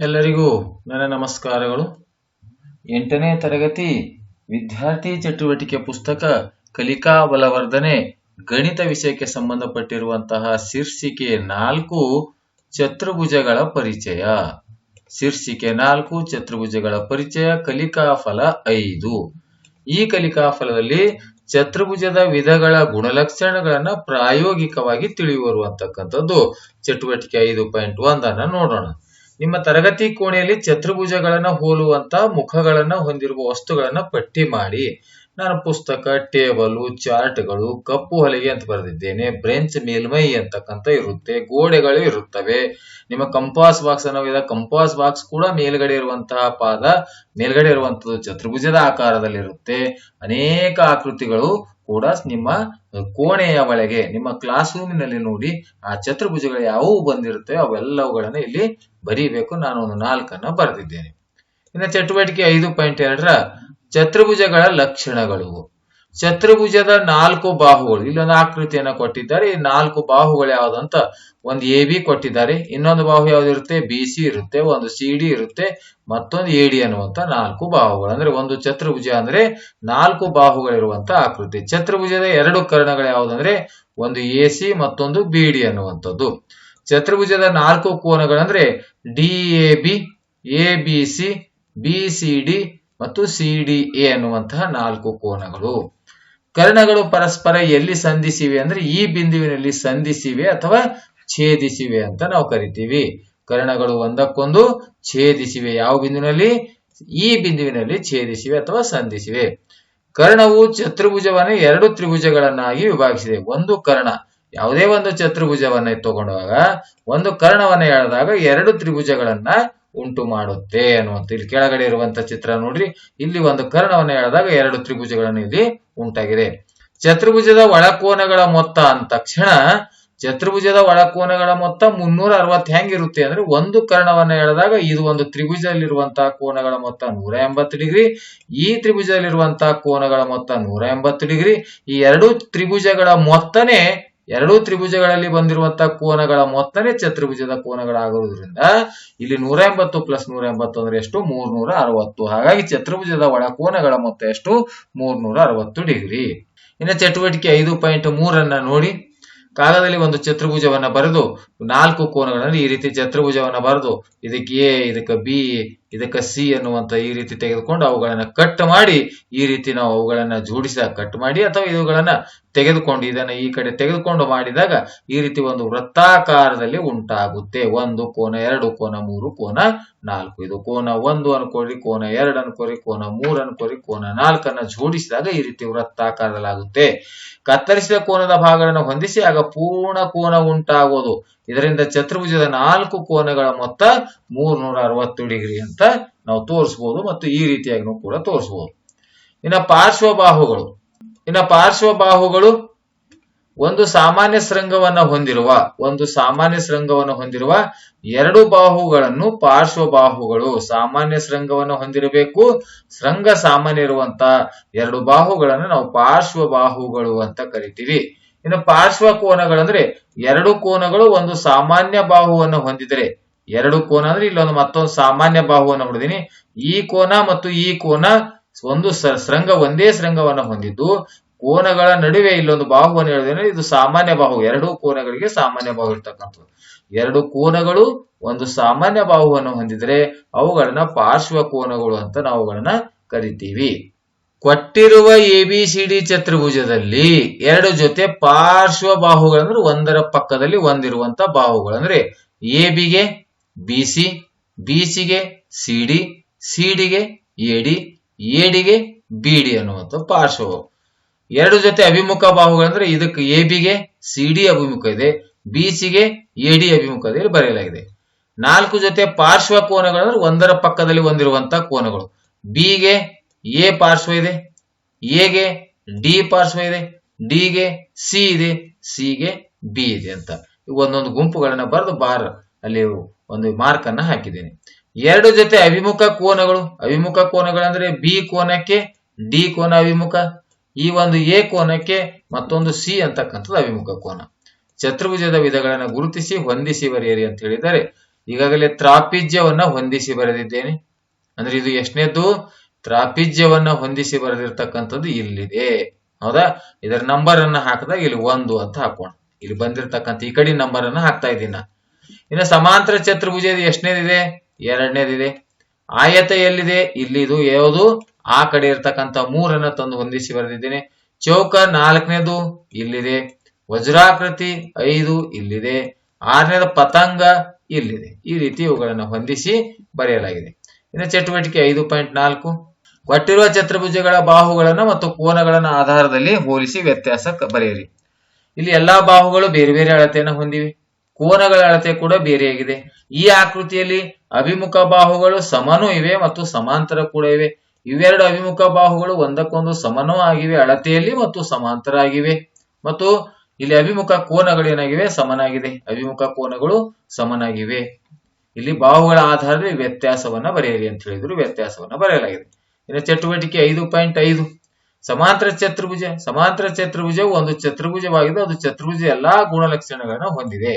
ಎಲ್ಲರಿಗೂ ನನ್ನ ನಮಸ್ಕಾರಗಳು. ಎಂಟನೇ ತರಗತಿ ವಿದ್ಯಾರ್ಥಿ ಚಟುವಟಿಕೆ ಪುಸ್ತಕ ಕಲಿಕಾ ಬಲವರ್ಧನೆ ಗಣಿತ ವಿಷಯಕ್ಕೆ ಸಂಬಂಧಪಟ್ಟಿರುವಂತಹ ಶೀರ್ಷಿಕೆ ನಾಲ್ಕು, ಚತುರ್ಭುಜಗಳ ಪರಿಚಯ. ಶೀರ್ಷಿಕೆ ನಾಲ್ಕು, ಚತುರ್ಭುಜಗಳ ಪರಿಚಯ, ಕಲಿಕಾ ಫಲ ಐದು. ಈ ಕಲಿಕಾ ಫಲದಲ್ಲಿ ಚತುರ್ಭುಜದ ವಿಧಗಳ ಗುಣಲಕ್ಷಣಗಳನ್ನ ಪ್ರಾಯೋಗಿಕವಾಗಿ ತಿಳಿಯುವಂತಕ್ಕಂಥದ್ದು ಚಟುವಟಿಕೆ ಐದು ಪಾಯಿಂಟ್ ಒಂದನ್ನ ನೋಡೋಣ. ನಿಮ್ಮ ತರಗತಿ ಕೋಣೆಯಲ್ಲಿ ಚತುರ್ಭುಜಗಳನ್ನ ಹೋಲುವಂತ ಮುಖಗಳನ್ನ ಹೊಂದಿರುವ ವಸ್ತುಗಳನ್ನ ಪಟ್ಟಿ ಮಾಡಿ. ನಾನು ಪುಸ್ತಕ, ಟೇಬಲು, ಚಾರ್ಟ್ಗಳು, ಕಪ್ಪು ಹೊಲಿಗೆ ಅಂತ ಬರೆದಿದ್ದೇನೆ, ಬ್ರೆಂಚ್ ಮೇಲ್ಮೈ ಅಂತಕ್ಕಂಥ ಇರುತ್ತೆ, ಗೋಡೆಗಳು ಇರುತ್ತವೆ. ನಿಮ್ಮ ಕಂಪಾಸ್ ಬಾಕ್ಸ್ ಅನ್ನೋ ಕಂಪಾಸ್ ಬಾಕ್ಸ್ ಕೂಡ ಮೇಲ್ಗಡೆ ಇರುವಂತಹ ಪಾದ ಮೇಲ್ಗಡೆ ಇರುವಂತದ್ದು ಚತುರ್ಭುಜದ ಆಕಾರದಲ್ಲಿರುತ್ತೆ. ಅನೇಕ ಆಕೃತಿಗಳು ಕೂಡ ನಿಮ್ಮ ಕೋಣೆಯ ಒಳಗೆ, ನಿಮ್ಮ ಕ್ಲಾಸ್ ರೂಮಿನಲ್ಲಿ ನೋಡಿ, ಆ ಚತುರ್ಭುಜಗಳು ಯಾವುವು ಬಂದಿರುತ್ತೆ ಅವೆಲ್ಲವುಗಳನ್ನು ಇಲ್ಲಿ ಬರೀಬೇಕು. ನಾನು ಒಂದು ನಾಲ್ಕನ್ನ ಬರೆದಿದ್ದೇನೆ. ಇನ್ನು ಚಟುವಟಿಕೆ ಐದು ಪಾಯಿಂಟ್ ಎರಡರ, ಚತುರ್ಭುಜಗಳ ಲಕ್ಷಣಗಳು. ಚತುರ್ಭುಜದ ನಾಲ್ಕು ಬಾಹುಗಳು, ಇಲ್ಲೊಂದು ಆಕೃತಿಯನ್ನ ಕೊಟ್ಟಿದ್ದಾರೆ, ಈ ನಾಲ್ಕು ಬಾಹುಗಳು ಯಾವ್ದಂತ ಒಂದು ಎ ಬಿ ಕೊಟ್ಟಿದ್ದಾರೆ. ಇನ್ನೊಂದು ಬಾಹು ಯಾವ್ದಿರುತ್ತೆ ಬಿ ಸಿ ಇರುತ್ತೆ, ಒಂದು ಸಿ ಡಿ ಇರುತ್ತೆ, ಮತ್ತೊಂದು ಎ ಡಿ ಅನ್ನುವಂತ ನಾಲ್ಕು ಬಾಹುಗಳು. ಅಂದ್ರೆ ಒಂದು ಚತುರ್ಭುಜ ಅಂದ್ರೆ ನಾಲ್ಕು ಬಾಹುಗಳಿರುವಂತ ಆಕೃತಿ. ಚತುರ್ಭುಜದ ಎರಡು ಕರ್ಣಗಳು ಯಾವುದಂದ್ರೆ ಒಂದು ಎ ಸಿ ಮತ್ತೊಂದು ಬಿ ಡಿ ಅನ್ನುವಂಥದ್ದು ಚತುರ್ಭುಜದ ನಾಲ್ಕು ಕೋನಗಳಂದ್ರೆ D A B A B C B C D ಮತ್ತು ಸಿ ಡಿ ಎ ಅನ್ನುವಂತಹ ನಾಲ್ಕು ಕೋನಗಳು. ಕರ್ಣಗಳು ಪರಸ್ಪರ ಎಲ್ಲಿ ಸಂಧಿಸಿವೆ ಅಂದ್ರೆ ಈ ಬಿಂದುವಿನಲ್ಲಿ ಸಂಧಿಸಿವೆ ಅಥವಾ ಛೇದಿಸಿವೆ ಅಂತ ನಾವು ಕರಿತೀವಿ. ಕರ್ಣಗಳು ಒಂದಕ್ಕೊಂದು ಛೇದಿಸಿವೆ. ಯಾವ ಬಿಂದುವಿನಲ್ಲಿ? ಈ ಬಿಂದುವಿನಲ್ಲಿ ಛೇದಿಸಿವೆ ಅಥವಾ ಸಂಧಿಸಿವೆ. ಕರ್ಣವು ಚತುರ್ಭುಜವನ್ನು ಎರಡು ತ್ರಿಭುಜಗಳನ್ನಾಗಿ ವಿಭಾಗಿಸಿದೆ. ಒಂದು ಕರ್ಣ. ಯಾವುದೇ ಒಂದು ಚತುರ್ಭುಜವನ್ನ ತಗೊಂಡಾಗ, ಒಂದು ಕರ್ಣವನ್ನ ಹೇಳಿದಾಗ ಎರಡು ತ್ರಿಭುಜಗಳನ್ನ ಉಂಟು ಮಾಡುತ್ತೆ ಅನ್ನುವಂತ. ಇಲ್ಲಿ ಕೆಳಗಡೆ ಇರುವಂತ ಚಿತ್ರ ನೋಡ್ರಿ. ಇಲ್ಲಿ ಒಂದು ಕರ್ಣವನ್ನು ಹೇಳಿದಾಗ ಎರಡು ತ್ರಿಭುಜಗಳನ್ನು ಇಲ್ಲಿ ಉಂಟಾಗಿದೆ. ಚತುರ್ಭುಜದ ಒಳಕೋನಗಳ ಮೊತ್ತ ಅಂದ ತಕ್ಷಣ ಚತುರ್ಭುಜದ ಒಳಕೋನಗಳ ಮೊತ್ತ ಮುನ್ನೂರ ಅರವತ್ತು ಹೆಂಗಿರುತ್ತೆ ಅಂದ್ರೆ ಒಂದು ಕರ್ಣವನ್ನ ಹೇಳಿದಾಗ ಇದು ಒಂದು ತ್ರಿಭುಜದಲ್ಲಿರುವಂತಹ ಕೋನಗಳ ಮೊತ್ತ ನೂರ ಎಂಬತ್ತು ಡಿಗ್ರಿ, ಈ ತ್ರಿಭುಜದಲ್ಲಿರುವಂತಹ ಕೋನಗಳ ಮೊತ್ತ ನೂರ ಎಂಬತ್ತು ಡಿಗ್ರಿ, ಈ ಎರಡು ತ್ರಿಭುಜಗಳ ಮೊತ್ತನೇ ಎರಡೂ ತ್ರಿಭುಜಗಳಲ್ಲಿ ಬಂದಿರುವಂತಹ ಕೋನಗಳ ಮೊತ್ತನೇ ಚತುರ್ಭುಜದ ಕೋನಗಳಾಗಿರುವುದರಿಂದ ಇಲ್ಲಿ ನೂರ ಎಂಬತ್ತು ಪ್ಲಸ್ ನೂರ ಎಂಬತ್ತು ಅಂದ್ರೆ ಎಷ್ಟು? ಮೂರ್ನೂರ ಅರವತ್ತು. ಹಾಗಾಗಿ ಚತುರ್ಭುಜದ ಒಳ ಕೋನಗಳ ಮೊತ್ತ ಎಷ್ಟು? ಮೂರ್ನೂರ ಅರವತ್ತು ಡಿಗ್ರಿ. ಇನ್ನು ಚಟುವಟಿಕೆ ಐದು ಪಾಯಿಂಟ್ ಮೂರನ್ನ ನೋಡಿ. ಕಾಗದಲ್ಲಿ ಒಂದು ಚತುರ್ಭುಜವನ್ನ ಬರೆದು ನಾಲ್ಕು ಕೋನಗಳನ್ನು ಈ ರೀತಿ ಚತುರ್ಭುಜವನ್ನ ಬರೆದು ಇದಕ್ಕೆ ಎ, ಇದಕ್ಕೆ ಬಿ, ಇದಕ್ಕೆ ಸಿ ಅನ್ನುವಂತ ಈ ರೀತಿ ತೆಗೆದುಕೊಂಡು ಅವುಗಳನ್ನ ಕಟ್ ಮಾಡಿ ಈ ರೀತಿ ನಾವು ಅವುಗಳನ್ನ ಜೋಡಿಸಿದಾಗ ಕಟ್ ಮಾಡಿ ಅಥವಾ ಇವುಗಳನ್ನ ತೆಗೆದುಕೊಂಡು ಇದನ್ನು ಈ ಕಡೆ ತೆಗೆದುಕೊಂಡು ಮಾಡಿದಾಗ ಈ ರೀತಿ ಒಂದು ವೃತ್ತಾಕಾರದಲ್ಲಿ ಉಂಟಾಗುತ್ತೆ. ಒಂದು ಕೋನ ಎರಡು, ಕೋನ ಮೂರು, ಕೋನ ನಾಲ್ಕು. ಇದು ಕೋನ ಒಂದು ಅನ್ಕೋರಿ ಕೋನ ಎರಡು ಅನ್ಕೋರಿ ಕೋನ ಮೂರು ಅನ್ಕೋರಿ ಕೋನ ನಾಲ್ಕನ್ನ ಜೋಡಿಸಿದಾಗ ಈ ರೀತಿ ವೃತ್ತಾಕಾರದಲ್ಲಾಗುತ್ತೆ. ಕತ್ತರಿಸಿದ ಕೋನದ ಭಾಗಗಳನ್ನು ಹೊಂದಿಸಿ ಆಗ ಪೂರ್ಣ ಕೋನ ಉಂಟಾಗೋದು. ಇದರಿಂದ ಚತುರ್ಭುಜದ ನಾಲ್ಕು ಕೋನಗಳ ಮೊತ್ತ ಮೂರ್ನೂರ ಅರವತ್ತು ಡಿಗ್ರಿ ಅಂತ ನಾವು ತೋರಿಸಬಹುದು ಮತ್ತು ಈ ರೀತಿಯಾಗಿ ಕೂಡ ತೋರಿಸಬಹುದು ಇನ್ನು ಪಾರ್ಶ್ವಬಾಹುಗಳು. ಇನ್ನ ಪಾರ್ಶ್ವಬಾಹುಗಳು ಒಂದು ಸಾಮಾನ್ಯ ಶೃಂಗವನ್ನ ಹೊಂದಿರುವ, ಒಂದು ಸಾಮಾನ್ಯ ಶೃಂಗವನ್ನು ಹೊಂದಿರುವ ಎರಡು ಬಾಹುಗಳನ್ನು ಪಾರ್ಶ್ವಬಾಹುಗಳು ಸಾಮಾನ್ಯ ಶೃಂಗವನ್ನು ಹೊಂದಿರಬೇಕು. ಶೃಂಗ ಸಾಮಾನ್ಯ ಇರುವಂತ ಎರಡು ಬಾಹುಗಳನ್ನು ನಾವು ಪಾರ್ಶ್ವಬಾಹುಗಳು ಅಂತ ಕರಿತೀವಿ. ಇನ್ನು ಪಾರ್ಶ್ವ ಕೋನಗಳಂದ್ರೆ ಎರಡು ಕೋನಗಳು ಒಂದು ಸಾಮಾನ್ಯ ಬಾಹುವನ್ನು ಹೊಂದಿದರೆ, ಎರಡು ಕೋನ ಅಂದ್ರೆ ಇಲ್ಲೊಂದು ಮತ್ತೊಂದು ಸಾಮಾನ್ಯ ಬಾಹುವನ್ನು ಹೊಡೆದಿನಿ. ಈ ಕೋನ ಮತ್ತು ಈ ಕೋನ ಒಂದು ಶೃಂಗ ಒಂದೇ ಶೃಂಗವನ್ನು ಹೊಂದಿದ್ದು, ಕೋನಗಳ ನಡುವೆ ಇಲ್ಲೊಂದು ಬಾಹುವನ್ನು ಹೇಳಿದ್ರೆ ಇದು ಸಾಮಾನ್ಯ ಬಾಹು, ಎರಡು ಕೋನಗಳಿಗೆ ಸಾಮಾನ್ಯ ಬಾಹು ಇರ್ತಕ್ಕಂಥದ್ದು. ಎರಡು ಕೋನಗಳು ಒಂದು ಸಾಮಾನ್ಯ ಬಾಹುವನ್ನು ಹೊಂದಿದ್ರೆ ಅವುಗಳನ್ನ ಪಾರ್ಶ್ವ ಕೋನಗಳು ಅಂತ ನಾವು ಅವುಗಳನ್ನ ಕರಿತೀವಿ. ಕೊಟ್ಟಿರುವ ಎ ಬಿ ಸಿ ಡಿ ಚತುರ್ಭುಜದಲ್ಲಿ ಎರಡು ಜೊತೆ ಪಾರ್ಶ್ವ ಬಾಹುಗಳಂದ್ರೆ ಒಂದರ ಪಕ್ಕದಲ್ಲಿ ಒಂದಿರುವಂತ ಬಾಹುಗಳಂದ್ರೆ ಎ ಬಿಗೆ ಬಿ ಸಿ ಬಿ ಸಿಗೆ ಸಿ ಡಿ ಸಿ ಡಿಗೆ A D A B D B D ಅನ್ನುವಂಥ ಪಾರ್ಶ್ವವು. ಎರಡು ಜೊತೆ ಅಭಿಮುಖ ಬಾಹುಗಳಂದ್ರೆ ಇದಕ್ಕೆ ಎ ಬಿಗೆ ಸಿ ಅಭಿಮುಖ ಇದೆ ಬಿ ಸಿಗೆ ಎ ಡಿ ಅಭಿಮುಖ ಇದೆ ಬರೆಯಲಾಗಿದೆ. ನಾಲ್ಕು ಜೊತೆ ಪಾರ್ಶ್ವ ಕೋನಗಳಂದ್ರೆ ಒಂದರ ಪಕ್ಕದಲ್ಲಿ ಹೊಂದಿರುವಂತ ಕೋನಗಳು. ಬಿಗೆ, ಎ ಪಾರ್ಶ್ವ ಇದೆ, ಎಗೆ, ಡಿ ಪಾರ್ಶ್ವ ಇದೆ, ಡಿಗೆ, ಸಿ ಇದೆ, ಸಿಗೆ, ಬಿ ಇದೆ ಅಂತ. ಒಂದೊಂದು ಗುಂಪುಗಳನ್ನ ಬರೆದು ಬಾರ್ ಅಲ್ಲಿ ಒಂದು ಮಾರ್ಕ್ ಅನ್ನ ಹಾಕಿದ್ದೇನೆ. ಎರಡು ಜೊತೆ ಅಭಿಮುಖ ಕೋನಗಳು. ಅಭಿಮುಖ ಕೋನಗಳಂದ್ರೆ ಬಿ ಕೋನಕ್ಕೆ, ಡಿ ಕೋನ ಅಭಿಮುಖ, ಈ ಒಂದು ಎ ಕೋನಕ್ಕೆ, ಮತ್ತೊಂದು ಸಿ ಅಂತಕ್ಕಂಥದ್ದು ಅಭಿಮುಖ ಕೋನ. ಚತುರ್ಭುಜದ ವಿಧಗಳನ್ನು ಗುರುತಿಸಿ, ಹೊಂದಿಸಿ ಬರೆಯಿರಿ ಅಂತ ಹೇಳಿದರೆ ಈಗಾಗಲೇ ತ್ರಾಪಿಜ್ಯವನ್ನ ಹೊಂದಿಸಿ ಬರೆದಿದ್ದೇನೆ. ಅಂದ್ರೆ ಇದು ಎಷ್ಟನೇದ್ದು? ತ್ರಾಪಿಜ್ಯವನ್ನ ಹೊಂದಿಸಿ ಬರೆದಿರ್ತಕ್ಕಂಥದ್ದು ಇಲ್ಲಿದೆ. ಹೌದಾ? ಇದರ ನಂಬರ್ ಅನ್ನ ಹಾಕಿದಾಗ ಇಲ್ಲಿ ಒಂದು ಅಂತ ಹಾಕೋಣ. ಇಲ್ಲಿ ಬಂದಿರತಕ್ಕಂಥ ಈ ಕಡೆ ನಂಬರ್ ಅನ್ನ ಹಾಕ್ತಾ ಇದ್ದೀನಿ ಇನ್ನು ಸಮಾಂತರ ಚತುರ್ಭುಜ ಎಷ್ಟನೇದಿದೆ? ಎರಡನೇದಿದೆ, ಆಯತ ಎಲ್ಲಿದೆ? ಇಲ್ಲಿ ಇದು ಯಾವುದು? ಆ ಕಡೆ ಇರ್ತಕ್ಕಂಥ ಮೂರನ್ನ ತಂದು ಹೊಂದಿಸಿ ಬರೆದಿದ್ದೇನೆ. ಚೌಕ ನಾಲ್ಕನೇದು ಇಲ್ಲಿದೆ, ವಜ್ರಾಕೃತಿ ಐದು ಇಲ್ಲಿದೆ, ಆರನೇದು ಪತಂಗ ಇಲ್ಲಿದೆ. ಈ ರೀತಿ ಇವುಗಳನ್ನು ಹೊಂದಿಸಿ ಬರೆಯಲಾಗಿದೆ. ಇನ್ನು ಚಟುವಟಿಕೆ ಐದು ಪಾಯಿಂಟ್ ನಾಲ್ಕು, ಕೊಟ್ಟಿರುವ ಚತುರ್ಭುಜಗಳ ಬಾಹುಗಳನ್ನ ಮತ್ತು ಕೋನಗಳನ್ನ ಆಧಾರದಲ್ಲಿ ಹೋಲಿಸಿ ವ್ಯತ್ಯಾಸ ಬರೆಯಿರಿ. ಇಲ್ಲಿ ಎಲ್ಲಾ ಬಾಹುಗಳು ಬೇರೆ ಬೇರೆ ಅಳತೆಯನ್ನು ಹೊಂದಿವೆ. ಕೋನಗಳ ಅಳತೆ ಕೂಡ ಬೇರೆಯಾಗಿದೆ. ಈ ಆಕೃತಿಯಲ್ಲಿ ಅಭಿಮುಖ ಬಾಹುಗಳು ಸಮನೂ ಇವೆ ಮತ್ತು ಸಮಾಂತರ ಕೂಡ ಇವೆ. ಇವೆರಡು ಅಭಿಮುಖ ಬಾಹುಗಳು ಒಂದಕ್ಕೊಂದು ಸಮನೂ ಆಗಿವೆ, ಅಳತೆಯಲ್ಲಿ ಮತ್ತು ಸಮಾಂತರ ಆಗಿವೆ ಮತ್ತು ಇಲ್ಲಿ ಅಭಿಮುಖ ಕೋನಗಳು ಏನಾಗಿವೆ? ಸಮನಾಗಿದೆ. ಅಭಿಮುಖ ಕೋನಗಳು ಸಮನಾಗಿವೆ. ಇಲ್ಲಿ ಬಾಹುಗಳ ಆಧಾರದಲ್ಲಿ ವ್ಯತ್ಯಾಸವನ್ನ ಬರೆಯಿರಿ ಅಂತ ಹೇಳಿದ್ರು, ವ್ಯತ್ಯಾಸವನ್ನ ಬರೆಯಲಾಗಿದೆ. ಇನ್ನು ಚಟುವಟಿಕೆ ಐದು ಪಾಯಿಂಟ್ ಐದು. ಸಮಾಂತರ ಚತುರ್ಭುಜ, ಸಮಾಂತರ ಚತುರ್ಭುಜವು ಒಂದು ಚತುರ್ಭುಜವಾಗಿದ್ದು ಅದು ಚತುರ್ಭುಜ ಎಲ್ಲಾ ಗುಣಲಕ್ಷಣಗಳನ್ನು ಹೊಂದಿದೆ.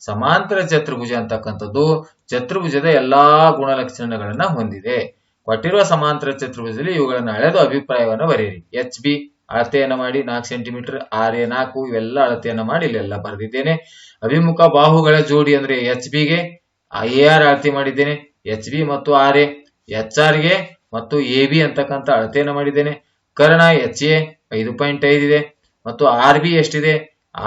ಸಮಾಂತರ ಚತುರ್ಭುಜ ಅಂತಕ್ಕಂಥದ್ದು ಚತುರ್ಭುಜದ ಎಲ್ಲಾ ಗುಣಲಕ್ಷಣಗಳನ್ನ ಹೊಂದಿದೆ. ಕೊಟ್ಟಿರುವ ಸಮಾಂತರ ಚತುರ್ಭುಜದಲ್ಲಿ ಇವುಗಳನ್ನು ಅಳೆದು ಅಭಿಪ್ರಾಯವನ್ನು ಬರೆಯಿರಿ. ಎಚ್ ಬಿ ಅಳತೆಯನ್ನು ಮಾಡಿ ನಾಲ್ಕು ಸೆಂಟಿಮೀಟರ್ ಆರ್ ಎ ನಾಲ್ಕು, ಇವೆಲ್ಲ ಅಳತೆಯನ್ನು ಮಾಡಿ ಇಲ್ಲೆಲ್ಲ ಬರೆದಿದ್ದೇನೆ. ಅಭಿಮುಖ ಬಾಹುಗಳ ಜೋಡಿ ಅಂದ್ರೆ ಎಚ್ ಬಿಗೆ ಎ ಆರ್ ಅಳತೆ ಮಾಡಿದ್ದೇನೆ. ಎಚ್ ಬಿ ಮತ್ತು ಆರ್ ಎ ಎಚ್ ಆರ್ಗೆ ಮತ್ತು ಎ ಬಿ ಅಂತಕ್ಕಂಥ ಅಳತೆಯನ್ನು ಮಾಡಿದ್ದೇನೆ. ಕರ್ಣ ಎಚ್ ಎ ಐದು ಪಾಯಿಂಟ್ ಐದು ಇದೆ. ಮತ್ತು ಆರ್ ಬಿ ಎಷ್ಟಿದೆ?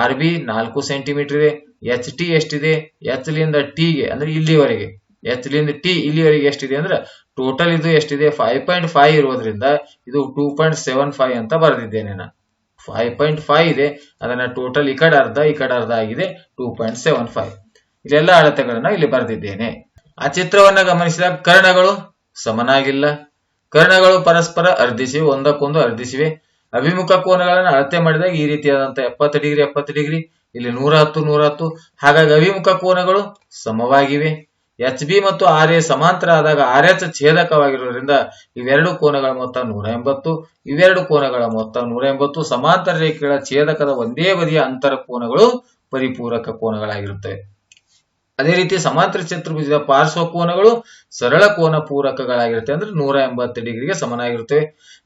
ಆರ್ ಬಿ ನಾಲ್ಕು ಸೆಂಟಿಮೀಟರ್ ಇದೆ. ಎಚ್ ಟಿ ಎಷ್ಟಿದೆ? ಎಚ್ ಲಿಂದ ಟಿ ಗೆ, ಅಂದ್ರೆ ಇಲ್ಲಿವರೆಗೆ. ಎಚ್ ಲಿಂದ ಟಿ ಇಲ್ಲಿವರೆಗೆ ಎಷ್ಟಿದೆ ಅಂದ್ರೆ ಟೋಟಲ್ ಇದು ಎಷ್ಟಿದೆ? ಫೈವ್ ಪಾಯಿಂಟ್ ಫೈವ್ ಇರೋದ್ರಿಂದ ಇದು ಟೂ ಪಾಯಿಂಟ್ ಸೆವೆನ್ ಫೈವ್ ಅಂತ ಬರೆದಿದ್ದೇನೆ ನಾನು. ಫೈವ್ ಪಾಯಿಂಟ್ ಫೈವ್ ಇದೆ. ಅದನ್ನ ಟೋಟಲ್ ಈ ಕಡೆ ಅರ್ಧ, ಈ ಕಡೆ ಅರ್ಧ ಆಗಿದೆ. ಟೂ ಪಾಯಿಂಟ್ ಸೆವೆನ್ ಫೈವ್ ಇಲ್ಲೆಲ್ಲ ಅಳತೆಗಳನ್ನ ಇಲ್ಲಿ ಬರೆದಿದ್ದೇನೆ. ಆ ಚಿತ್ರವನ್ನ ಗಮನಿಸಿದಾಗ ಕರ್ಣಗಳು ಸಮನಾಗಿಲ್ಲ. ಕರ್ಣಗಳು ಪರಸ್ಪರ ಅರ್ಧಿಸಿವೆ, ಒಂದಕ್ಕೊಂದು ಅರ್ಧಿಸಿವೆ. ಅಭಿಮುಖ ಕೋನಗಳನ್ನು ಅಳತೆ ಮಾಡಿದಾಗ ಈ ರೀತಿಯಾದಂತಹ ಎಪ್ಪತ್ತು ಡಿಗ್ರಿ ಎಪ್ಪತ್ತು ಡಿಗ್ರಿ. ಇಲ್ಲಿ ನೂರ ಹತ್ತು ನೂರ ಹತ್ತು ಹಾಗಾಗಿ ಅಭಿಮುಖ ಕೋನಗಳು ಸಮವಾಗಿವೆ. ಎಚ್ ಬಿ ಮತ್ತು ಆರ್ ಎ ಸಮಾಂತರ ಆದಾಗ ಆರ್ ಎಚ್ ಛೇದಕವಾಗಿರುವುದರಿಂದ ಇವೆರಡು ಕೋನಗಳ ಮೊತ್ತ ನೂರ ಎಂಬತ್ತು ಇವೆರಡು ಕೋನಗಳ ಮೊತ್ತ ನೂರ ಎಂಬತ್ತು ಸಮಾಂತರ ರೇಖೆಗಳ ಛೇದಕದ ಒಂದೇ ಬದಿಯ ಅಂತರ ಕೋನಗಳು ಪರಿಪೂರಕ ಕೋನಗಳಾಗಿರುತ್ತವೆ. ಅದೇ ರೀತಿ ಸಮಾಂತರ ಚತುರ್ಭುಜದ ಪಾರ್ಶ್ವ ಕೋನಗಳು ಸರಳ ಕೋನ ಪೂರಕಗಳಾಗಿರುತ್ತೆ. ಅಂದ್ರೆ ನೂರ ಎಂಬತ್ತು ಡಿಗ್ರಿಗೆ ಸಮನಾಗಿರುತ್ತವೆ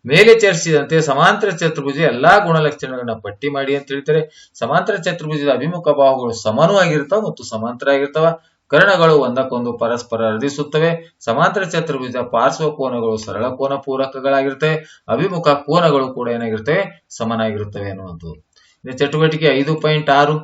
ಮೇಲೆ ಚರ್ಚಿಸಿದಂತೆ ಸಮಾಂತರ ಚತುರ್ಭುಜ ಎಲ್ಲಾ ಗುಣಲಕ್ಷಣಗಳನ್ನ ಪಟ್ಟಿ ಮಾಡಿ ಅಂತ ಹೇಳ್ತಾರೆ. ಸಮಾಂತರ ಚತುರ್ಭುಜದ ಅಭಿಮುಖ ಬಾಹುಗಳು ಸಮನೂ ಆಗಿರ್ತಾವ ಮತ್ತು ಸಮಾಂತರ ಆಗಿರ್ತಾವ. ಕರ್ಣಗಳು ಒಂದಕ್ಕೊಂದು ಪರಸ್ಪರ ಅರ್ಧಿಸುತ್ತವೆ ಸಮಾಂತರ ಚತುರ್ಭುಜದ ಪಾರ್ಶ್ವ ಕೋನಗಳು ಸರಳ ಕೋನ ಪೂರಕಗಳಾಗಿರ್ತವೆ ಅಭಿಮುಖ ಕೋನಗಳು ಕೂಡ ಏನಾಗಿರ್ತವೆ ಸಮನಾಗಿರುತ್ತವೆ ಅನ್ನುವಂಥದ್ದು. ಚಟುವಟಿಕೆ ಐದು ಪಾಯಿಂಟ್ ಆರು.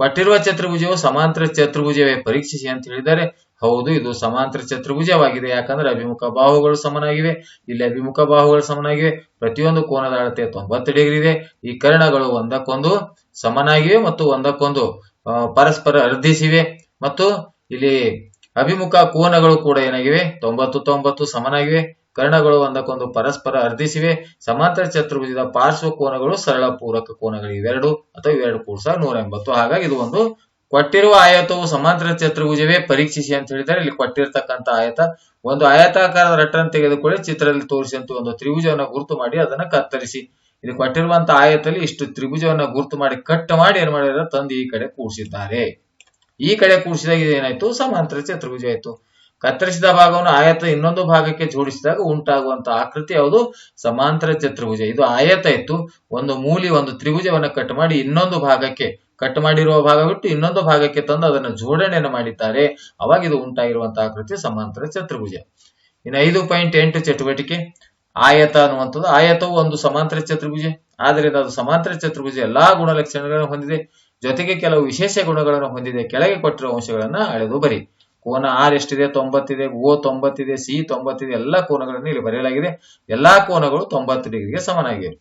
ಕೊಟ್ಟಿರುವ ಚತುರ್ಭುಜವು ಸಮಾಂತರ ಚತುರ್ಭುಜವೇ ಪರೀಕ್ಷಿಸಿ ಅಂತ ಹೇಳಿದ್ದಾರೆ. ಹೌದು, ಇದು ಸಮಾಂತರ ಚತುರ್ಭುಜವಾಗಿದೆ. ಯಾಕಂದ್ರೆ ಅಭಿಮುಖ ಬಾಹುಗಳು ಸಮನಾಗಿವೆ. ಇಲ್ಲಿ ಅಭಿಮುಖ ಬಾಹುಗಳು ಸಮನಾಗಿವೆ. ಪ್ರತಿಯೊಂದು ಕೋನದ ಅಳತೆ ತೊಂಬತ್ತು ಡಿಗ್ರಿ ಇದೆ. ಈ ಕರ್ಣಗಳು ಒಂದಕ್ಕೊಂದು ಸಮನಾಗಿವೆ ಮತ್ತು ಒಂದಕ್ಕೊಂದು ಪರಸ್ಪರ ಅರ್ಧಿಸಿವೆ. ಮತ್ತು ಇಲ್ಲಿ ಅಭಿಮುಖ ಕೋನಗಳು ಕೂಡ ಏನಾಗಿವೆ? ತೊಂಬತ್ತು ತೊಂಬತ್ತು ಸಮನಾಗಿವೆ. ಕರ್ಣಗಳು ಒಂದಕ್ಕೊಂದು ಪರಸ್ಪರ ಅರ್ಧಿಸಿವೆ. ಸಮಾಂತರ ಚತುರ್ಭುಜದ ಪಾರ್ಶ್ವ ಕೋನಗಳು ಸರಳ ಪೂರಕ ಕೋನಗಳು. ಇವೆರಡು ಅಥವಾ ಇವೆರಡು ಕೂಡ್ಸ ನೂರ ಎಂಬತ್ತು. ಹಾಗಾಗಿ ಇದು ಒಂದು ಕೊಟ್ಟಿರುವ ಆಯತವು ಸಮಾಂತರ ಚತುರ್ಭುಜವೇ ಪರೀಕ್ಷಿಸಿ ಅಂತ ಹೇಳಿದರೆ ಇಲ್ಲಿ ಕೊಟ್ಟಿರತಕ್ಕಂತ ಆಯತ ಒಂದು ಆಯತಾಕಾರದ ರಟ್ಟನ್ನು ತೆಗೆದುಕೊಳ್ಳಿ, ಚಿತ್ರದಲ್ಲಿ ತೋರಿಸಿದಂತೆ ಒಂದು ತ್ರಿಭುಜವನ್ನು ಗುರುತು ಮಾಡಿ ಅದನ್ನ ಕತ್ತರಿಸಿ. ಇಲ್ಲಿ ಕೊಟ್ಟಿರುವಂತ ಆಯತದಲ್ಲಿ ಇಷ್ಟು ತ್ರಿಭುಜವನ್ನ ಗುರುತು ಮಾಡಿ, ಕಟ್ ಮಾಡಿ ಏನ್ ಮಾಡಿದ್ರೆ ತಂದು ಈ ಕಡೆ ಕೂಡಿಸಿದ್ದಾರೆ ಈ ಕಡೆ ಕೂಡಿಸಿದಾಗ ಇದೇನಾಯ್ತು? ಸಮಾಂತರ ಚತುರ್ಭುಜ ಆಯ್ತು. ಕತ್ತರಿಸಿದ ಭಾಗವನ್ನು ಆಯತ ಇನ್ನೊಂದು ಭಾಗಕ್ಕೆ ಜೋಡಿಸಿದಾಗ ಉಂಟಾಗುವಂತಹ ಆಕೃತಿ ಯಾವುದು? ಸಮಾಂತರ ಚತುರ್ಭುಜ. ಇದು ಆಯತ ಇತ್ತು. ಒಂದು ಮೂಲಿ, ಒಂದು ತ್ರಿಭುಜವನ್ನ ಕಟ್ ಮಾಡಿ ಇನ್ನೊಂದು ಭಾಗಕ್ಕೆ ಕಟ್ ಮಾಡಿರುವ ಭಾಗ ಬಿಟ್ಟು ಇನ್ನೊಂದು ಭಾಗಕ್ಕೆ ತಂದು ಅದನ್ನು ಜೋಡಣೆಯನ್ನು ಮಾಡಿದ್ದಾರೆ. ಅವಾಗ ಇದು ಉಂಟಾಗಿರುವಂತಹ ಆಕೃತಿ ಸಮಾಂತರ ಚತುರ್ಭುಜ. ಇನ್ನು ಐದು ಪಾಯಿಂಟ್ ಎಂಟು ಚಟುವಟಿಕೆ. ಆಯತ ಅನ್ನುವಂಥದ್ದು ಆಯತವು ಒಂದು ಸಮಾಂತರ ಚತುರ್ಭುಜ. ಆದ್ದರಿಂದ ಅದು ಸಮಾಂತರ ಚತುರ್ಭುಜ ಎಲ್ಲಾ ಗುಣಲಕ್ಷಣಗಳನ್ನು ಹೊಂದಿದೆ. ಜೊತೆಗೆ ಕೆಲವು ವಿಶೇಷ ಗುಣಗಳನ್ನು ಹೊಂದಿದೆ. ಕೆಳಗೆ ಕೊಟ್ಟಿರುವ ಅಂಶಗಳನ್ನ ಅಳೆದು ಬರಿ. ಕೋನ ಆರ್ ಎಷ್ಟಿದೆ? ತೊಂಬತ್ತಿದೆ. ಓ ತೊಂಬತ್ತಿದೆ. ಸಿ ತೊಂಬತ್ತಿದೆ. ಎಲ್ಲಾ ಕೋನಗಳನ್ನು ಇಲ್ಲಿ ಬರೆಯಲಾಗಿದೆ. ಎಲ್ಲಾ ಕೋನಗಳು ತೊಂಬತ್ತು ಡಿಗ್ರಿಗೆ ಸಮನಾಗಿವೆ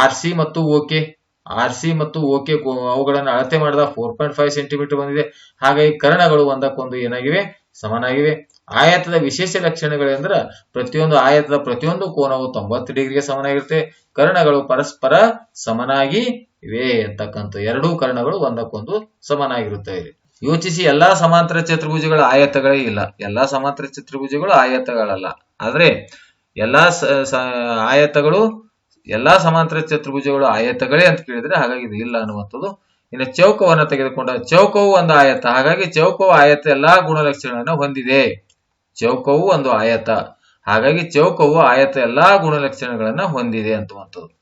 ಆರ್ ಸಿ ಮತ್ತು ಓಕೆ ಆರ್ ಸಿ ಮತ್ತು ಓಕೆ ಅವುಗಳನ್ನು ಅಳತೆ ಮಾಡಿದ ಫೋರ್ ಪಾಯಿಂಟ್ ಫೈವ್ ಸೆಂಟಿಮೀಟರ್ ಬಂದಿದೆ. ಹಾಗಾಗಿ ಕರ್ಣಗಳು ಒಂದಕ್ಕೊಂದು ಏನಾಗಿವೆ? ಸಮನಾಗಿವೆ. ಆಯತದ ವಿಶೇಷ ಲಕ್ಷಣಗಳೆಂದ್ರೆ ಪ್ರತಿಯೊಂದು ಆಯತದ ಪ್ರತಿಯೊಂದು ಕೋನವು ತೊಂಬತ್ತು ಡಿಗ್ರಿಗೆ ಸಮನಾಗಿರುತ್ತೆ. ಕರ್ಣಗಳು ಪರಸ್ಪರ ಸಮನಾಗಿ ಇವೆ ಅಂತಕ್ಕಂಥ ಎರಡೂ ಕರ್ಣಗಳು ಒಂದಕ್ಕೊಂದು ಸಮನಾಗಿರುತ್ತವೆ. ಯೋಚಿಸಿ ಎಲ್ಲಾ ಸಮಾಂತರ ಚತುರ್ಭುಜಗಳ ಆಯತಗಳೇ ಇಲ್ಲ. ಎಲ್ಲಾ ಸಮಾಂತರ ಚತುರ್ಭುಜಗಳು ಆಯತಗಳಲ್ಲ ಆದ್ರೆ ಎಲ್ಲಾ ಆಯತಗಳು ಎಲ್ಲಾ ಸಮಾಂತರ ಚತುರ್ಭುಜಗಳು ಆಯತಗಳೇ ಅಂತ ಕೇಳಿದ್ರೆ ಹಾಗಾಗಿ ಇದು ಇಲ್ಲ ಅನ್ನುವಂಥದ್ದು. ಇನ್ನು ಚೌಕವನ್ನ ತೆಗೆದುಕೊಂಡ, ಚೌಕವು ಒಂದು ಆಯತ ಹಾಗಾಗಿ ಚೌಕವು ಆಯತ ಎಲ್ಲಾ ಗುಣಲಕ್ಷಣಗಳನ್ನು ಹೊಂದಿದೆ. ಚೌಕವು ಒಂದು ಆಯತ ಹಾಗಾಗಿ ಚೌಕವು ಆಯತ ಎಲ್ಲಾ ಗುಣಲಕ್ಷಣಗಳನ್ನ ಹೊಂದಿದೆ ಅಂತುವಂಥದ್ದು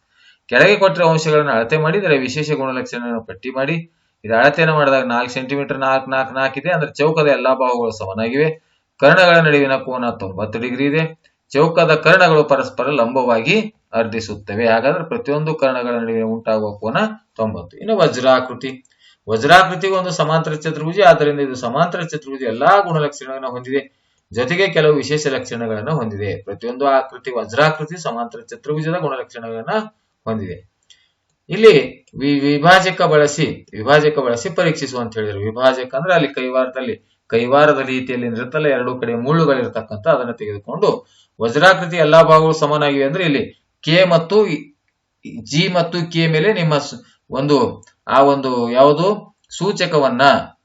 ಕೆಳಗೆ ಕೊಟ್ಟಿರುವ ಅಂಶಗಳನ್ನು ಅಳತೆ ಮಾಡಿದರೆ ವಿಶೇಷ ಗುಣಲಕ್ಷಣಗಳನ್ನು ಪಟ್ಟಿ ಮಾಡಿ. ಇದು ಅಳತೆಯನ್ನು ಮಾಡಿದಾಗ ನಾಲ್ಕು ಸೆಂಟಿಮೀಟರ್ ನಾಲ್ಕು ನಾಲ್ಕು ನಾಲ್ಕು ಇದೆ. ಅಂದ್ರೆ ಚೌಕದ ಎಲ್ಲಾ ಬಾಹುಗಳು ಸಮನಾಗಿವೆ. ಕರ್ಣಗಳ ನಡುವಿನ ಕೋನ ತೊಂಬತ್ತು ಡಿಗ್ರಿ ಇದೆ. ಚೌಕದ ಕರ್ಣಗಳು ಪರಸ್ಪರ ಲಂಬವಾಗಿ ಅರ್ಧಿಸುತ್ತವೆ. ಹಾಗಾದ್ರೆ ಪ್ರತಿಯೊಂದು ಕರ್ಣಗಳ ನಡುವೆ ಉಂಟಾಗುವ ಕೋನ ತೊಂಬತ್ತು. ಇನ್ನು ವಜ್ರಾಕೃತಿ. ವಜ್ರಾಕೃತಿಗೆ ಒಂದು ಸಮಾಂತರ ಚತುರ್ಭುಜಿ. ಆದ್ದರಿಂದ ಇದು ಸಮಾಂತರ ಚತುರ್ಭುಜಿ ಎಲ್ಲಾ ಗುಣಲಕ್ಷಣಗಳನ್ನು ಹೊಂದಿದೆ. ಜೊತೆಗೆ ಕೆಲವು ವಿಶೇಷ ಲಕ್ಷಣಗಳನ್ನು ಹೊಂದಿದೆ. ಪ್ರತಿಯೊಂದು ಆಕೃತಿ ವಜ್ರಾಕೃತಿ ಸಮಾಂತರ ಚತುರ್ಭುಜದ ಗುಣಲಕ್ಷಣಗಳನ್ನ ಹೊಂದಿದೆ. ಇಲ್ಲಿ ವಿಭಾಜಕ ಬಳಸಿ ವಿಭಾಜಕ ಬಳಸಿ ಪರೀಕ್ಷಿಸು ಅಂತ ಹೇಳಿದ್ರು. ವಿಭಾಜಕ ಅಂದ್ರೆ ಅಲ್ಲಿ ಕೈವಾರದಲ್ಲಿ, ಕೈವಾರದ ರೀತಿಯಲ್ಲಿ ಇರುತ್ತಲ್ಲ ಎರಡು ಕಡೆ ಮುಳ್ಳುಗಳಿರ್ತಕ್ಕಂಥ ಅದನ್ನ ತೆಗೆದುಕೊಂಡು ವಜ್ರಾಕೃತಿ ಎಲ್ಲಾ ಭಾಗಗಳು ಸಮನಾಗಿವೆ ಅಂದ್ರೆ ಇಲ್ಲಿ ಕೆ ಮತ್ತು ಜಿ ಮತ್ತು ಕೆ ಮೇಲೆ ನಿಮ್ಮ ಒಂದು, ಆ ಒಂದು ಯಾವುದು ಸೂಚಕವನ್ನ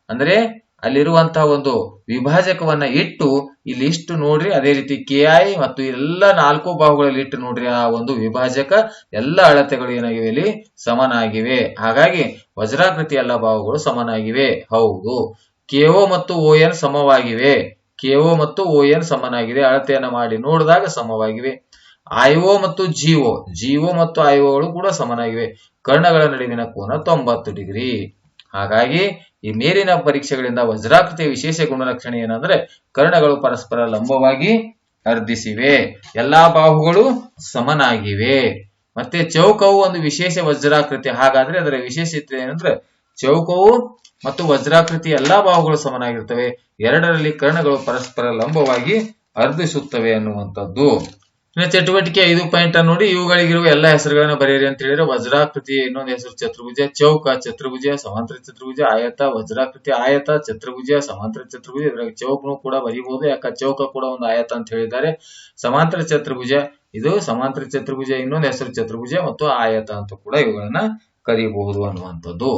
ಅಂದ್ರೆ ಅಲ್ಲಿರುವಂತಹ ಒಂದು ವಿಭಾಜಕವನ್ನ ಇಟ್ಟು ಇಲ್ಲಿ ಇಷ್ಟು ನೋಡ್ರಿ, ಅದೇ ರೀತಿ ಕೆ ಐ ಮತ್ತು ಎಲ್ಲ ನಾಲ್ಕು ಬಾಹುಗಳಲ್ಲಿ ಇಟ್ಟು ನೋಡ್ರಿ ಆ ಒಂದು ವಿಭಾಜಕ, ಎಲ್ಲ ಅಳತೆಗಳು ಏನಾಗಿವೆ ಇಲ್ಲಿ? ಸಮನಾಗಿವೆ. ಹಾಗಾಗಿ ವಜ್ರಾಕೃತಿ ಎಲ್ಲ ಬಾಹುಗಳು ಸಮನಾಗಿವೆ. ಹೌದು. ಕೆಒ ಮತ್ತು ಓ ಎನ್ ಸಮವಾಗಿವೆ. ಕೆಒ ಮತ್ತು ಓ ಎನ್ ಸಮನಾಗಿದೆ. ಅಳತೆಯನ್ನ ಮಾಡಿ ನೋಡಿದಾಗ ಸಮವಾಗಿವೆ. ಐಒ ಮತ್ತು ಜಿಒ ಜಿಒ ಮತ್ತು ಐಒಗಳು ಕೂಡ ಸಮನಾಗಿವೆ. ಕರ್ಣಗಳ ನಡುವಿನ ಕೋನ ತೊಂಬತ್ತು ಡಿಗ್ರಿ. ಹಾಗಾಗಿ ಈ ಮೇಲಿನ ಪರೀಕ್ಷೆಗಳಿಂದ ವಜ್ರಾಕೃತಿಯ ವಿಶೇಷ ಗುಣಲಕ್ಷಣ ಏನಂದ್ರೆ ಕರ್ಣಗಳು ಪರಸ್ಪರ ಲಂಬವಾಗಿ ಅರ್ಧಿಸಿವೆ. ಎಲ್ಲಾ ಬಾಹುಗಳು ಸಮನಾಗಿವೆ. ಮತ್ತೆ ಚೌಕವು ಒಂದು ವಿಶೇಷ ವಜ್ರಾಕೃತಿ. ಹಾಗಾದ್ರೆ ಅದರ ವಿಶೇಷತೆ ಏನಂದ್ರೆ ಚೌಕವು ಮತ್ತು ವಜ್ರಾಕೃತಿ ಎಲ್ಲಾ ಬಾಹುಗಳು ಸಮನಾಗಿರ್ತವೆ. ಎರಡರಲ್ಲಿ ಕರ್ಣಗಳು ಪರಸ್ಪರ ಲಂಬವಾಗಿ ಅರ್ಧಿಸುತ್ತವೆ ಅನ್ನುವಂಥದ್ದು. ಇನ್ನು ಚಟುವಟಿಕೆ ಐದು ಪಾಯಿಂಟ್ ನೋಡಿ, ಇವುಗಳಿಗಿರುವ ಎಲ್ಲ ಹೆಸರುಗಳನ್ನು ಬರೆಯಿರಿ ಅಂತ ಹೇಳಿದ್ರೆ, ವಜ್ರಾಕೃತಿ ಇನ್ನೊಂದು ಹೆಸರು, ಚತುರ್ಭುಜ, ಚೌಕ, ಚತುರ್ಭುಜ, ಸಮಾಂತರ ಚತುರ್ಭುಜ, ಆಯತ, ವಜ್ರಾಕೃತಿ, ಆಯತ, ಚತುರ್ಭುಜ, ಸಮಾಂತರ ಚತುರ್ಭುಜ ಇದ್ರಾಗ ಚೌಕನು ಕೂಡ ಬರೀಬಹುದು ಯಾಕ ಚೌಕ ಕೂಡ ಒಂದು ಆಯತ ಅಂತ ಹೇಳಿದ್ದಾರೆ. ಸಮಾಂತರ ಚತುರ್ಭುಜ, ಇದು ಸಮಾಂತರ ಚತುರ್ಭುಜ, ಇನ್ನೊಂದು ಹೆಸರು ಚತುರ್ಭುಜ ಮತ್ತು ಆಯತ ಅಂತ ಕೂಡ ಇವುಗಳನ್ನ ಕರೀಬಹುದು ಅನ್ನುವಂಥದ್ದು.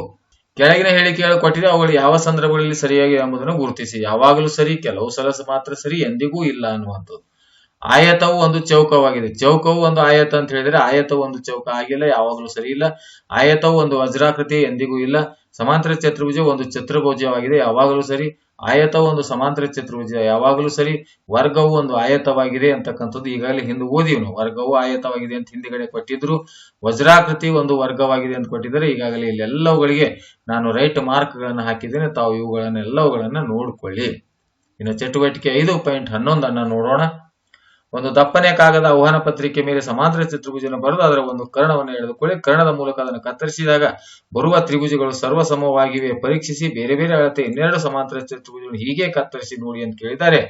ಕೆಳಗಿನ ಹೇಳಿಕೆಗಳು ಕೊಟ್ಟಿದೆ, ಅವುಗಳು ಯಾವ ಸಂದರ್ಭಗಳಲ್ಲಿ ಸರಿಯಾಗಿ ಎಂಬುದನ್ನು ಗುರುತಿಸಿ. ಯಾವಾಗಲೂ ಸರಿ, ಕೆಲವು ಸಲ ಮಾತ್ರ ಸರಿ, ಎಂದಿಗೂ ಇಲ್ಲ ಅನ್ನುವಂಥದ್ದು. ಆಯತವು ಒಂದು ಚೌಕವಾಗಿದೆ. ಚೌಕವು ಒಂದು ಆಯತ ಅಂತ ಹೇಳಿದ್ರೆ ಆಯತವು ಒಂದು ಚೌಕ ಆಗಿಲ್ಲ, ಯಾವಾಗಲೂ ಸರಿ ಇಲ್ಲ. ಆಯತವು ಒಂದು ವಜ್ರಾಕೃತಿ ಎಂದಿಗೂ ಇಲ್ಲ. ಸಮಾಂತರ ಚತುರ್ಭುಜ ಒಂದು ಚತುರ್ಭುಜವಾಗಿದೆ, ಯಾವಾಗಲೂ ಸರಿ. ಆಯತವು ಒಂದು ಸಮಾಂತರ ಚತುರ್ಭುಜ, ಯಾವಾಗಲೂ ಸರಿ. ವರ್ಗವು ಒಂದು ಆಯತವಾಗಿದೆ ಅಂತಕ್ಕಂಥದ್ದು ಈಗಾಗಲೇ ಹಿಂದೆ ಓದಿವಿ ನಾವು ವರ್ಗವು ಆಯತವಾಗಿದೆ ಅಂತ ಹಿಂದಿಗಡೆ ಕೊಟ್ಟಿದ್ರು. ವಜ್ರಾಕೃತಿ ಒಂದು ವರ್ಗವಾಗಿದೆ ಅಂತ ಕೊಟ್ಟಿದ್ದಾರೆ. ಈಗಾಗಲೇ ಇಲ್ಲೆಲ್ಲವುಗಳಿಗೆ ನಾನು ರೈಟ್ ಮಾರ್ಕ್ ಗಳನ್ನ ಹಾಕಿದ್ದೇನೆ. ತಾವು ಇವುಗಳನ್ನೆಲ್ಲವುಗಳನ್ನ ನೋಡ್ಕೊಳ್ಳಿ. ಇನ್ನು ಚಟುವಟಿಕೆ ಐದು ಪಾಯಿಂಟ್ ಹನ್ನೊಂದನ್ನ ನೋಡೋಣ. ಒಂದು ದಪ್ಪನೆ ಕಾಗದ ಆಹ್ವಾನ ಪತ್ರಿಕೆ ಮೇಲೆ ಸಮಾಂತರ ತ್ರಿಭುಜನ ಬರೆದು ಅದರ ಒಂದು ಕರ್ಣವನ್ನು ಎಳೆದುಕೊಳ್ಳಿ ಕರ್ಣದ ಮೂಲಕ ಅದನ್ನು ಕತ್ತರಿಸಿದಾಗ ಬರುವ ತ್ರಿಭುಜಗಳು ಸರ್ವಸಮವಾಗಿವೆ ಪರೀಕ್ಷಿಸಿ ಬೇರೆ ಬೇರೆ ಅಳತೆ ಇನ್ನೆರಡು ಸಮಾಂತರ ಚತುರ್ಭುಜಗಳು ಹೀಗೆ ಕತ್ತರಿಸಿ ನೋಡಿ ಅಂತ ಕೇಳಿದ್ದಾರೆ.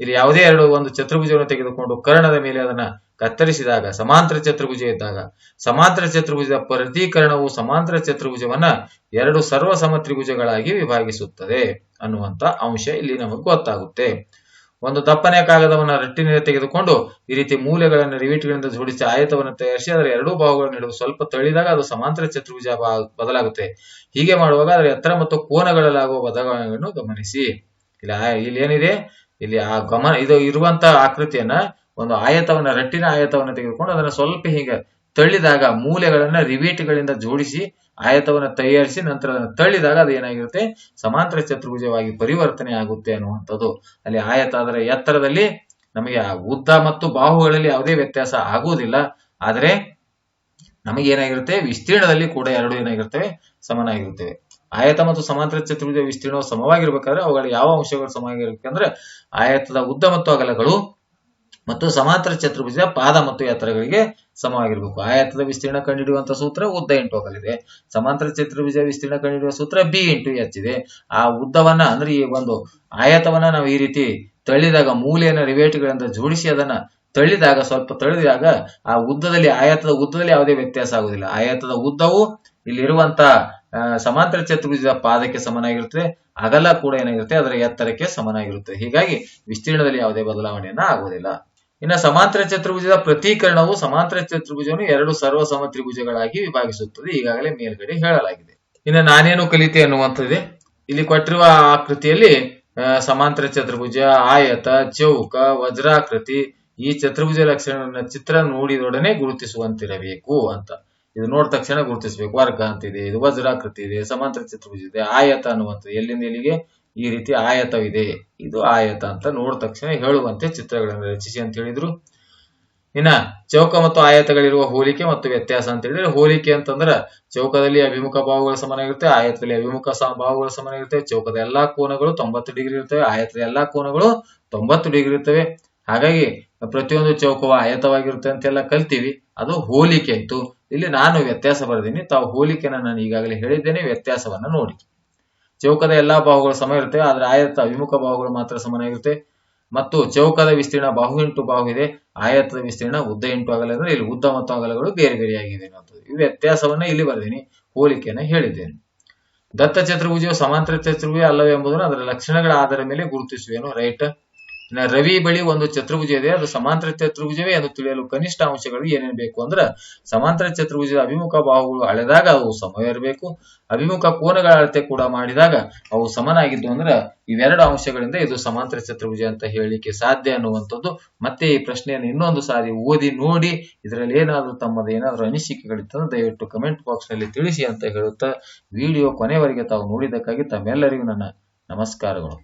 ಇಲ್ಲಿ ಯಾವುದೇ ಎರಡು, ಒಂದು ಚತುರ್ಭುಜವನ್ನು ತೆಗೆದುಕೊಂಡು ಕರ್ಣದ ಮೇಲೆ ಅದನ್ನ ಕತ್ತರಿಸಿದಾಗ, ಸಮಾಂತರ ಚತುರ್ಭುಜ ಇದ್ದಾಗ, ಸಮಾಂತರ ಚತುರ್ಭುಜದ ಪ್ರತೀಕರಣವು ಸಮಾಂತರ ಚತುರ್ಭುಜವನ್ನ ಎರಡು ಸರ್ವಸಮ ತ್ರಿಭುಜಗಳಾಗಿ ವಿಭಾಗಿಸುತ್ತದೆ ಅನ್ನುವಂತ ಅಂಶ ಇಲ್ಲಿ ನಮಗೆ ಗೊತ್ತಾಗುತ್ತೆ. ಒಂದು ದಪ್ಪನೆಯ ಕಾಗದವನ್ನು ರಟ್ಟಿನಿಂದ ತೆಗೆದುಕೊಂಡು ಈ ರೀತಿ ಮೂಲೆಗಳನ್ನು ರಿವಿಟ್ಗಳಿಂದ ಜೋಡಿಸಿ ಆಯತವನ್ನು ತಯಾರಿಸಿ, ಅದರ ಎರಡೂ ಭಾಗಗಳನ್ನು ಹಿಡಿದು ಸ್ವಲ್ಪ ತಳ್ಳಿದಾಗ ಅದು ಸಮಾಂತರ ಚತುರ್ಭುಜ ಬದಲಾಗುತ್ತೆ. ಹೀಗೆ ಮಾಡುವಾಗ ಅದರ ಎತ್ತರ ಮತ್ತು ಕೋನಗಳಲ್ಲಾಗುವ ಬದಲಾವಣೆಗಳನ್ನು ಗಮನಿಸಿ. ಇಲ್ಲಿ ಇಲ್ಲಿ ಏನಿದೆ? ಇಲ್ಲಿ ಆ ಗಮನ, ಇದು ಇರುವಂತಹ ಆಕೃತಿಯನ್ನ, ಒಂದು ಆಯತವನ್ನ, ರಟ್ಟಿನ ಆಯತವನ್ನ ತೆಗೆದುಕೊಂಡು ಅದನ್ನ ಸ್ವಲ್ಪ ಹೀಗೆ ತಳ್ಳಿದಾಗ ಮೂಲೆಗಳನ್ನ ರಿವೀಟ್ಗಳಿಂದ ಜೋಡಿಸಿ ಆಯತವನ್ನ ತಯಾರಿಸಿ ನಂತರ ಅದನ್ನು ತಳ್ಳಿದಾಗ ಅದು ಏನಾಗಿರುತ್ತೆ? ಸಮಾಂತರ ಚತುರ್ಭುಜವಾಗಿ ಪರಿವರ್ತನೆ ಆಗುತ್ತೆ ಅನ್ನುವಂಥದ್ದು. ಅಲ್ಲಿ ಆಯತ ಆದರೆ ಎತ್ತರದಲ್ಲಿ ನಮಗೆ ಉದ್ದ ಮತ್ತು ಬಾಹುಗಳಲ್ಲಿ ಯಾವುದೇ ವ್ಯತ್ಯಾಸ ಆಗುವುದಿಲ್ಲ. ಆದರೆ ನಮಗೆ ಏನಾಗಿರುತ್ತೆ? ವಿಸ್ತೀರ್ಣದಲ್ಲಿ ಕೂಡ ಎರಡು ಏನಾಗಿರ್ತವೆ? ಸಮನಾಗಿರುತ್ತವೆ ಆಯತ ಮತ್ತು ಸಮಾಂತರ ಚತುರ್ಭುಜ ವಿಸ್ತೀರ್ಣವು ಸಮವಾಗಿರ್ಬೇಕಾದ್ರೆ ಅವುಗಳ ಯಾವ ಅಂಶಗಳು ಸಮವಾಗಿರ್ಬೇಕಂದ್ರೆ ಆಯತದ ಉದ್ದ ಮತ್ತು ಅಗಲಗಳು ಮತ್ತು ಸಮಾಂತರ ಚತುರ್ಭುಜ ಪಾದ ಮತ್ತು ಎತ್ತರಗಳಿಗೆ ಸಮವಾಗಿರ್ಬೇಕು. ಆಯತದ ವಿಸ್ತೀರ್ಣ ಕಂಡುಹಿಡಿಯುವಂತ ಸೂತ್ರ ಉದ್ದ ಇಂಟು ಅಗಲಿದೆ ಸಮಾಂತರ ಚತುರ್ಭುಜ ವಿಸ್ತೀರ್ಣ ಕಂಡುಹಿಡಿಯುವ ಸೂತ್ರ ಬಿ ಇಂಟು ಎಚ್ ಇದೆ ಆ ಉದ್ದವನ್ನ ಅಂದ್ರೆ ಈ ಒಂದು ಆಯತವನ್ನ ನಾವು ಈ ರೀತಿ ತಳ್ಳಿದಾಗ ಮೂಲೆಯನ್ನ ರಿವೇಟ್ಗಳಿಂದ ಜೋಡಿಸಿ ಅದನ್ನ ತಳ್ಳಿದಾಗ, ಸ್ವಲ್ಪ ತಳ್ಳಿದಾಗ ಆ ಉದ್ದದಲ್ಲಿ, ಆಯತದ ಉದ್ದದಲ್ಲಿ ಯಾವುದೇ ವ್ಯತ್ಯಾಸ ಆಗುದಿಲ್ಲ ಆಯತದ ಉದ್ದವು ಇಲ್ಲಿರುವಂತ ಸಮಾಂತರ ಚತುರ್ಭುಜದ ಪಾದಕ್ಕೆ ಸಮನಾಗಿರುತ್ತದೆ. ಅಗಲ ಕೂಡ ಏನಾಗಿರುತ್ತೆ, ಅದರ ಎತ್ತರಕ್ಕೆ ಸಮನಾಗಿರುತ್ತೆ ಹೀಗಾಗಿ ವಿಸ್ತೀರ್ಣದಲ್ಲಿ ಯಾವುದೇ ಬದಲಾವಣೆಯನ್ನ ಆಗುವುದಿಲ್ಲ. ಇನ್ನು ಸಮಾಂತರ ಚತುರ್ಭುಜದ ಪ್ರತೀಕರಣವು ಸಮಾಂತರ ಚತುರ್ಭುಜವನ್ನು ಎರಡು ಸರ್ವ ಸಮತ್ರಿಭುಜಗಳಾಗಿ ವಿಭಾಗಿಸುತ್ತದೆ. ಈಗಾಗಲೇ ಮೇಲ್ಗಡೆ ಹೇಳಲಾಗಿದೆ. ಇನ್ನು ನಾನೇನು ಕಲಿತೆ ಅನ್ನುವಂಥದ್ದೇ? ಇಲ್ಲಿ ಕೊಟ್ಟಿರುವ ಆಕೃತಿಯಲ್ಲಿ ಸಮಾಂತರ ಚತುರ್ಭುಜ, ಆಯತ, ಚೌಕ, ವಜ್ರಾಕೃತಿ ಈ ಚತುರ್ಭುಜ ಲಕ್ಷಣ ಚಿತ್ರ ನೋಡಿದೊಡನೆ ಗುರುತಿಸುವಂತಿರಬೇಕು ಅಂತ. ಇದು ನೋಡಿದ ತಕ್ಷಣ ಗುರುತಿಸಬೇಕು. ವರ್ಗ ಅಂತಿದೆ, ಇದು ವಜ್ರಾಕೃತಿ ಇದೆ, ಸಮಾಂತರ ಚತುರ್ಭುಜ ಇದೆ, ಆಯತ ಅನ್ನುವಂಥದ್ದು ಎಲ್ಲಿಂದ ಎಲ್ಲಿಗೆ? ಈ ರೀತಿ ಆಯತವಿದೆ. ಇದು ಆಯತ ಅಂತ ನೋಡಿದ ತಕ್ಷಣ ಹೇಳುವಂತೆ ಚಿತ್ರಗಳನ್ನು ರಚಿಸಿ ಅಂತ ಹೇಳಿದ್ರು. ಇನ್ನ ಚೌಕ ಮತ್ತು ಆಯತಗಳಿರುವ ಹೋಲಿಕೆ ಮತ್ತು ವ್ಯತ್ಯಾಸ ಅಂತ ಹೇಳಿದ್ರೆ ಹೋಲಿಕೆ ಅಂತಂದ್ರ ಚೌಕದಲ್ಲಿ ಅಭಿಮುಖ ಬಾಹುಗಳು ಸಮನಾಗಿರುತ್ತೆ ಆಯತದಲ್ಲಿ ಅಭಿಮುಖ ಭಾವಗಳು ಇರುತ್ತೆ ಚೌಕದ ಎಲ್ಲಾ ಕೋನಗಳು ತೊಂಬತ್ತು ಡಿಗ್ರಿ ಇರ್ತವೆ, ಆಯತದ ಎಲ್ಲಾ ಕೋನಗಳು ತೊಂಬತ್ತು ಡಿಗ್ರಿ ಇರ್ತವೆ. ಹಾಗಾಗಿ ಪ್ರತಿಯೊಂದು ಚೌಕವು ಆಯತವಾಗಿರುತ್ತೆ ಅಂತೆಲ್ಲ ಕಲ್ತೀವಿ. ಅದು ಹೋಲಿಕೆ ಆಯ್ತು. ಇಲ್ಲಿ ನಾನು ವ್ಯತ್ಯಾಸ ಬರೆದೀನಿ. ತಾವು ಹೋಲಿಕೆನ ನಾನು ಈಗಾಗಲೇ ಹೇಳಿದ್ದೇನೆ, ವ್ಯತ್ಯಾಸವನ್ನ ನೋಡಿ. ಚೌಕದ ಎಲ್ಲಾ ಬಾಹುಗಳು ಸಮ ಇರುತ್ತೆ, ಆದ್ರೆ ಆಯತ ವಿಮುಖ ಬಾಹುಗಳು ಮಾತ್ರ ಸಮನಾಗಿರುತ್ತೆ. ಮತ್ತು ಚೌಕದ ವಿಸ್ತೀರ್ಣ ಬಾಹು ಇಂಟು ಬಾಹು ಇದೆ, ಆಯತದ ವಿಸ್ತೀರ್ಣ ಉದ್ದ ಇಂಟು ಅಗಲ ಅಂದ್ರೆ ಇಲ್ಲಿ ಉದ್ದ ಮತ್ತು ಅಗಲಗಳು ಬೇರೆ ಬೇರೆಯಾಗಿವೆ ಅನ್ನೋದು ಈ ವ್ಯತ್ಯಾಸವನ್ನ ಇಲ್ಲಿ ಬರ್ದೀನಿ, ಹೋಲಿಕೆಯನ್ನ ಹೇಳಿದ್ದೇನೆ. ದತ್ತ ಚತುರ್ಭುಜವು ಸಮಾಂತರ ಚತುರ್ಭುಜ ಅಲ್ಲವೇ ಎಂಬುದನ್ನು ಅದರ ಲಕ್ಷಣಗಳ ಆಧಾರದ ಮೇಲೆ ಗುರುತಿಸುವೇನು, ರೈಟ್? ಇನ್ನ ರವಿ ಬಳಿ ಒಂದು ಚತುರ್ಭುಜ ಇದೆ, ಅದು ಸಮಾಂತರ ಚತುರ್ಭುಜವೇ, ಅದು ತಿಳಿಯಲು ಕನಿಷ್ಠ ಅಂಶಗಳು ಏನೇನು ಬೇಕು ಅಂದ್ರೆ ಸಮಾಂತರ ಚತುರ್ಭುಜದ ಅಭಿಮುಖ ಬಾಹುಗಳು ಅಳೆದಾಗ ಅವು ಸಮವಿರಬೇಕು ಅಭಿಮುಖ ಕೋನಗಳ ಅಳತೆ ಕೂಡ ಮಾಡಿದಾಗ ಅವು ಸಮನಾಗಿದ್ದು ಅಂದ್ರೆ ಇವೆರಡು ಅಂಶಗಳಿಂದ ಇದು ಸಮಾಂತರ ಚತುರ್ಭುಜ ಅಂತ ಹೇಳಲಿಕ್ಕೆ ಸಾಧ್ಯ ಅನ್ನುವಂಥದ್ದು. ಮತ್ತೆ ಈ ಪ್ರಶ್ನೆಯನ್ನು ಇನ್ನೊಂದು ಸಾರಿ ಓದಿ ನೋಡಿ, ಇದರಲ್ಲಿ ಏನಾದರೂ ತಮ್ಮದು ಏನಾದರೂ ಅನಿಸಿಕೆಗಳಿತ್ತಂದ್ರೆ ದಯವಿಟ್ಟು ಕಮೆಂಟ್ ಬಾಕ್ಸ್ನಲ್ಲಿ ತಿಳಿಸಿ ಅಂತ ಹೇಳುತ್ತಾ ವಿಡಿಯೋ ಕೊನೆವರೆಗೆ ತಾವು ನೋಡಿದ್ದಕ್ಕಾಗಿ ತಮ್ಮೆಲ್ಲರಿಗೂ ನನ್ನ ನಮಸ್ಕಾರಗಳು.